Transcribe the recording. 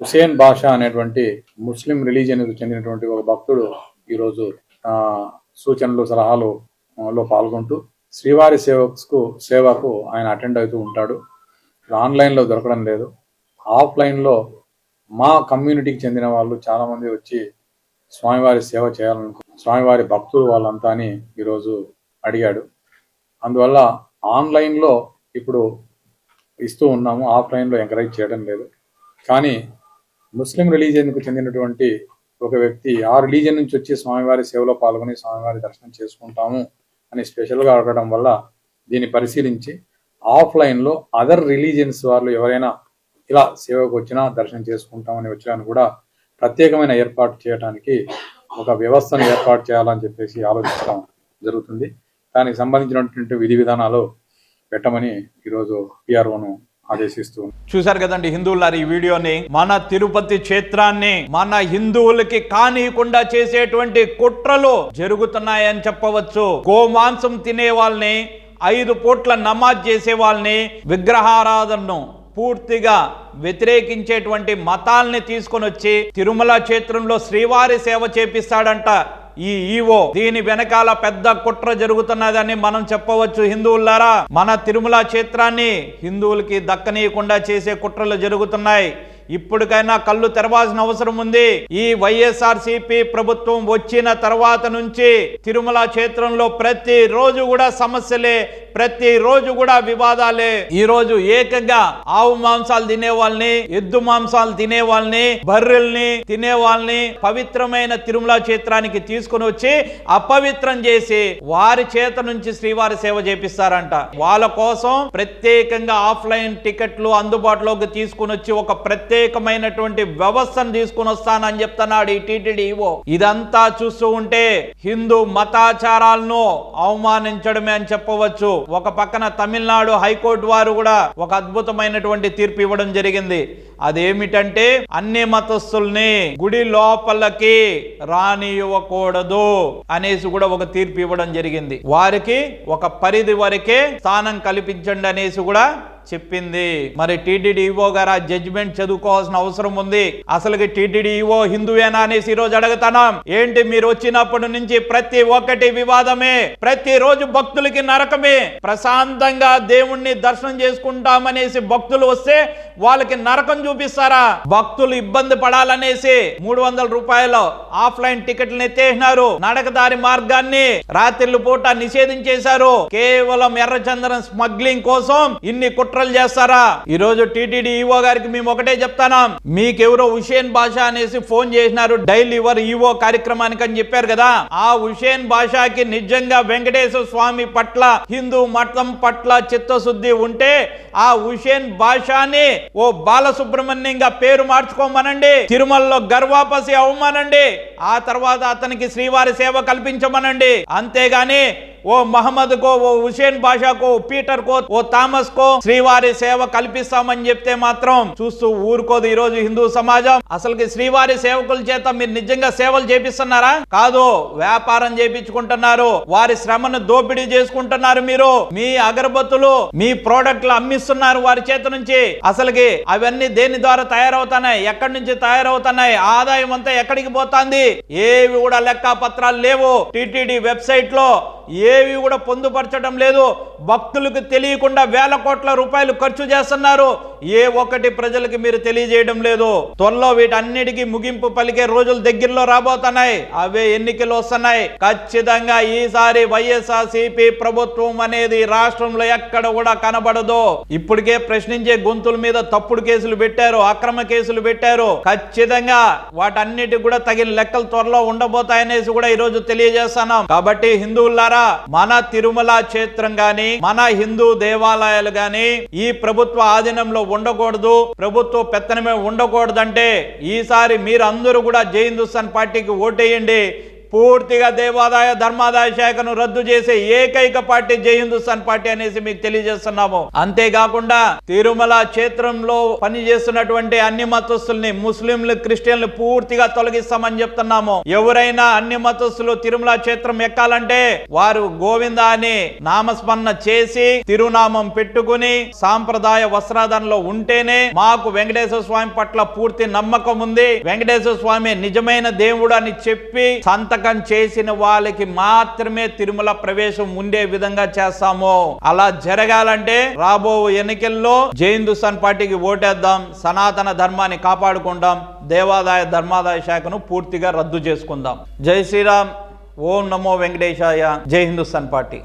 హుసేన్ బాషా అనేటువంటి ముస్లిం రిలీజియన్ చెందినటువంటి ఒక భక్తుడు ఈరోజు సూచనలు సలహాలు లో పాల్గొంటూ శ్రీవారి సేవకు సేవకు ఆయన అటెండ్ అవుతూ ఉంటాడు. ఆన్లైన్లో దొరకడం లేదు. ఆఫ్లైన్లో మా కమ్యూనిటీకి చెందిన వాళ్ళు చాలామంది వచ్చి స్వామివారి సేవ చేయాలనుకు స్వామివారి భక్తులు వాళ్ళంతా అని ఈరోజు అడిగాడు. అందువల్ల ఆన్లైన్లో ఇప్పుడు ఇస్తూ ఉన్నాము. ఆఫ్లైన్లో ఎంకరేజ్ చేయడం లేదు. కానీ ముస్లిం రిలీజియన్కు చెందినటువంటి ఒక వ్యక్తి ఆ రిలీజియన్ నుంచి వచ్చి స్వామివారి సేవలో పాల్గొని స్వామివారి దర్శనం చేసుకుంటాము అని స్పెషల్గా అడగడం వల్ల దీన్ని పరిశీలించి ఆఫ్లైన్లో అదర్ రిలీజియన్స్ వాళ్ళు ఎవరైనా ఇలా సేవకు వచ్చినా దర్శనం చేసుకుంటామని వచ్చినా కూడా ప్రత్యేకమైన ఏర్పాటు చేయడానికి ఒక వ్యవస్థను ఏర్పాటు చేయాలని చెప్పేసి ఆలోచించడం జరుగుతుంది. దానికి సంబంధించినటువంటి విధి విధానాలు పెట్టమని ఈరోజు పిఆర్ఓను ఆదేశిస్తూ చూశారు కదండి హిందువులారు ఈ వీడియోని? మన తిరుపతి క్షేత్రాన్ని మన హిందువులకి కానీయకుండా చేసేటువంటి కుట్రలు జరుగుతున్నాయని చెప్పవచ్చు. గోమాంసం తినే వాళ్ళని ఐదు పూట్ల నమాజ్ చేసే వాళ్ళని విగ్రహారాధనను పూర్తిగా వ్యతిరేకించేటువంటి మతాల్ని తీసుకొని వచ్చి తిరుమల క్షేత్రంలో శ్రీవారి సేవ చేపిస్తాడంట ఈ ఈవో దీని వెనకాల పెద్ద కుట్ర జరుగుతున్నదని మనం చెప్పవచ్చు హిందువులారా. మన తిరుమల క్షేత్రాన్ని హిందువులకి దక్కనీయకుండా చేసే కుట్రలు జరుగుతున్నాయి. ఇప్పటికైనా కళ్ళు తెరవాల్సిన అవసరం ఉంది. ఈ వైఎస్ఆర్ ప్రభుత్వం వచ్చిన తర్వాత నుంచి తిరుమల క్షేత్రంలో ప్రతి రోజు కూడా సమస్యలే ప్రతి రోజు కూడా వివాదాలే. ఈ రోజు ఏకంగా ఆవు మాంసాలు తినే వాళ్ళని ఎద్దు మాంసాలు తినే వాళ్ళని బర్రెల్ని తినే వాళ్ళని పవిత్రమైన తిరుమల క్షేత్రానికి తీసుకుని వచ్చి అపవిత్రం చేసి వారి చేత నుంచి శ్రీవారి సేవ చేపిస్తారంట. వాళ్ళ కోసం ప్రత్యేకంగా ఆఫ్లైన్ టికెట్లు అందుబాటులోకి తీసుకుని వచ్చి ఒక ప్రత్యేకమైనటువంటి వ్యవస్థను తీసుకుని వస్తానని చెప్తున్నాడు ఈ టీటీడీ ఇదంతా చూస్తూ ఉంటే హిందూ మతాచారాలను అవమానించడమే అని చెప్పవచ్చు. ఒక పక్కన తమిళనాడు హైకోర్టు వారు కూడా ఒక అద్భుతమైనటువంటి తీర్పు ఇవ్వడం జరిగింది. అదేమిటంటే అన్ని మతస్థుల్ని గుడి లోపలకి రానివ్వకూడదు అనేసి కూడా ఒక తీర్పు ఇవ్వడం జరిగింది. వారికి ఒక పరిధి వరకే స్థానం కల్పించండి అనేసి కూడా చెప్పింది. మరి టీటీడీఓ గారు ఆ జడ్జిమెంట్ చదువుకోవాల్సిన అవసరం ఉంది. అసలుకి టీటీడీఓ హిందువేనా అనేసి ఈ రోజు అడుగుతున్నాం ఏంటి మీరు వచ్చినప్పటి నుంచి ప్రతి ఒక్కటి వివాదమే? ప్రతి రోజు భక్తులకి నరకమే? ప్రశాంతంగా దేవుణ్ణి దర్శనం చేసుకుంటామనేసి భక్తులు వస్తే వాళ్ళకి నరకం చూపిస్తారా? భక్తులు ఇబ్బంది పడాలనేసి మూడు వందల రూపాయలు ఆఫ్లైన్ టికెట్లు ఎత్తేసినారు నడకదారి మార్గాన్ని రాత్రిళ్ళు పూట నిషేధించేశారు కేవలం ఎర్రచందనం స్మగ్లింగ్ కోసం ఇన్ని కుట్రలు చేస్తారా? ఈ రోజు టిటిడి ఈవో గారికి మేము ఒకటే చెప్తానాం. మీకెవరో హుషేన్ బాషా అనేసి ఫోన్ చేసినారు. డైలీ యువర్ ఈవో కార్యక్రమానికి అని చెప్పారు కదా. ఆ హుషేన్ బాషాకి నిజంగా వెంకటేశ్వర స్వామి పట్ల హిందూ మతం పట్ల చిత్తశుద్ధి ఉంటే ఆ హుషేన్ బాషాని ఓ సుబ్రహ్మణ్యంగా పేరు మార్చుకోమనండి. తిరుమలలో గర్వాపసి అవ్వమనండి ఆ తర్వాత అతనికి శ్రీవారి సేవ కల్పించమనండి. అంతేగాని ఓ మహమ్మద్ కో ఓ హుసేన్ బాషాకో పీటర్ కో ఓ థామస్ కో శ్రీవారి సేవ కల్పిస్తామని చెప్తే మాత్రం చూస్తూ ఊరుకోదు ఈ రోజు హిందూ సమాజం. అసలుకి శ్రీవారి సేవకుల చేత మీరు నిజంగా సేవలు చేపిస్తున్నారా? కాదు వ్యాపారం చేపించుకుంటున్నారు. వారి శ్రమను దోపిడీ చేసుకుంటున్నారు మీరు. మీ అగరబత్తులు మీ ప్రోడక్ట్లు అమ్మిస్తున్నారు వారి చేత నుంచి. అసలుకి అవన్నీ దేని ద్వారా తయారవుతున్నాయి? ఎక్కడి నుంచి తయారవుతున్నాయి? ఆదాయం అంతా ఎక్కడికి పోతాంది? ఏవి కూడా లెక్క పత్రాలు లేవు. టిటిడి వెబ్సైట్లో ఏవి కూడా పొందుపరచడం లేదు. భక్తులకు తెలియకుండా వేల కోట్ల రూపాయలు ఖర్చు చేస్తున్నారు. ఏ ఒక్కటి ప్రజలకు మీరు తెలియజేయడం లేదు. త్వరలో వీటన్నిటికీ ముగింపు పలికే రోజులు దగ్గరలో రాబోతున్నాయి. అవే ఎన్నికలు వస్తున్నాయి. ఖచ్చితంగా ఈసారి వైఎస్ఆర్ ప్రభుత్వం అనేది రాష్ట్రంలో ఎక్కడ కూడా కనబడదు. ఇప్పటికే ప్రశ్నించే గొంతుల మీద తప్పుడు కేసులు పెట్టారు అక్రమ కేసులు పెట్టారు. ఖచ్చితంగా వాటన్నిటి కూడా తగిన లెక్కలు త్వరలో ఉండబోతాయనేసి కూడా ఈ రోజు తెలియజేస్తున్నాం. కాబట్టి హిందువులారా మన తిరుమల క్షేత్రం గాని మన హిందూ దేవాలయాలు గాని ఈ ప్రభుత్వ ఆధీనంలో ఉండకూడదు. ప్రభుత్వ పెత్తనమే ఉండకూడదంటే ఈసారి అందరూ కూడా జై హిందుస్థాన్ పార్టీకి ఓటేయండి. పూర్తిగా దేవాదాయ ధర్మాదాయ శాఖను రద్దు చేసే ఏకైక పార్టీ జై హిందుస్థాన్ పార్టీ అనేసి మీకు తెలియజేస్తున్నాము. అంతేకాకుండా తిరుమల క్షేత్రంలో పనిచేస్తున్నటువంటి అన్ని మతస్థుల్ని ముస్లింలు క్రిస్టియన్లు పూర్తిగా తొలగిస్తామని చెప్తున్నాము. ఎవరైనా అన్ని మతస్థులు తిరుమల క్షేత్రం ఎక్కాలంటే వారు గోవింద అని నామస్మరణ చేసి తిరునామం పెట్టుకుని సాంప్రదాయ వస్త్రాధనలో ఉంటేనే మాకు వెంకటేశ్వర స్వామి పట్ల పూర్తి నమ్మకం ఉంది. వెంకటేశ్వర స్వామి నిజమైన దేవుడు అని చెప్పి సంతక చేసిన వాళ్ళకి మాత్రమే తిరుమల ప్రవేశం ఉండే విధంగా చేస్తాము. అలా జరగాలంటే రాబో ఎన్నికల్లో జై హిందుస్థాన్ పార్టీకి ఓటేద్దాం సనాతన ధర్మాన్ని కాపాడుకుందాం దేవాదాయ ధర్మాదాయ శాఖను పూర్తిగా రద్దు చేసుకుందాం. జై శ్రీరామ్ ఓం నమో వెంకటేశాయ జై హిందుస్థాన్ పార్టీ.